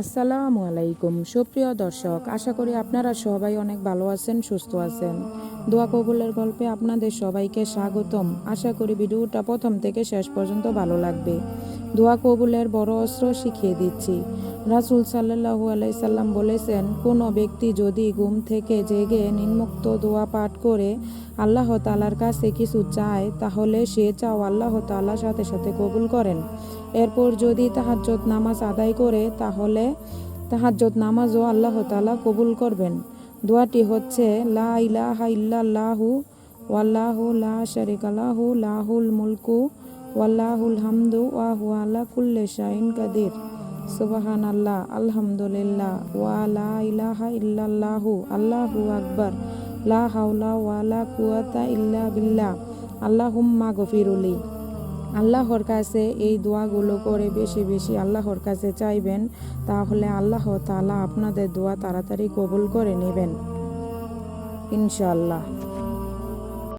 আসসালামু আলাইকুম। সুপ্রিয় দর্শক আশা করি আপনারা সবাই অনেক ভালো আছেন সুস্থ আছেন। দোয়া কবুলের গল্পে আপনাদের সবাইকে স্বাগতম। আশা করি ভিডিওটা প্রথম থেকে শেষ পর্যন্ত ভালো লাগবে। দোয়া কবুলের বড় অস্ত্র শিখিয়ে দিচ্ছি। রাসুল সাল্লাহু আলাইসাল্লাম বলেছেন, কোনো ব্যক্তি যদি ঘুম থেকে জেগে নিম্মুক্ত দোয়া পাঠ করে আল্লাহ তালার কাছে কিছু চায়, তাহলে সে চাও আল্লাহ তালার সাথে সাথে কবুল করেন। এরপর যদি তাহাজ্জত নামাজ আদায় করে, তাহলে তাহাজ্জত নামাজও আল্লাহ তালা কবুল করবেন। দোয়াটি হচ্ছে, লা ইলাহা ইল্লাল্লাহু, ওয়াল্লাহু লা শারিকা লাহু, লাহুল মুলকু, ওয়াল্লাহুল হামদু, ওয়া হুয়া আলা কুল্লি শাইইন কাদির। সুবাহান আল্লাহ আলহামদুলিল্লাহ, ওয়া লা ইলাহা ইল্লাল্লাহু, আল্লাহু আকবার, লা হাওলা ওয়া লা কুওয়াতা ইল্লা বিল্লাহ, আল্লাহুম্মা গফিরুলি। আল্লাহর কাছে এই দোয়াগুলো করে বেশি বেশি আল্লাহর কাছে চাইবেন, তাহলে আল্লাহ তালা আপনাদের দোয়া তাড়াতাড়ি কবুল করে নেবেন। ইনশাআল্লাহ।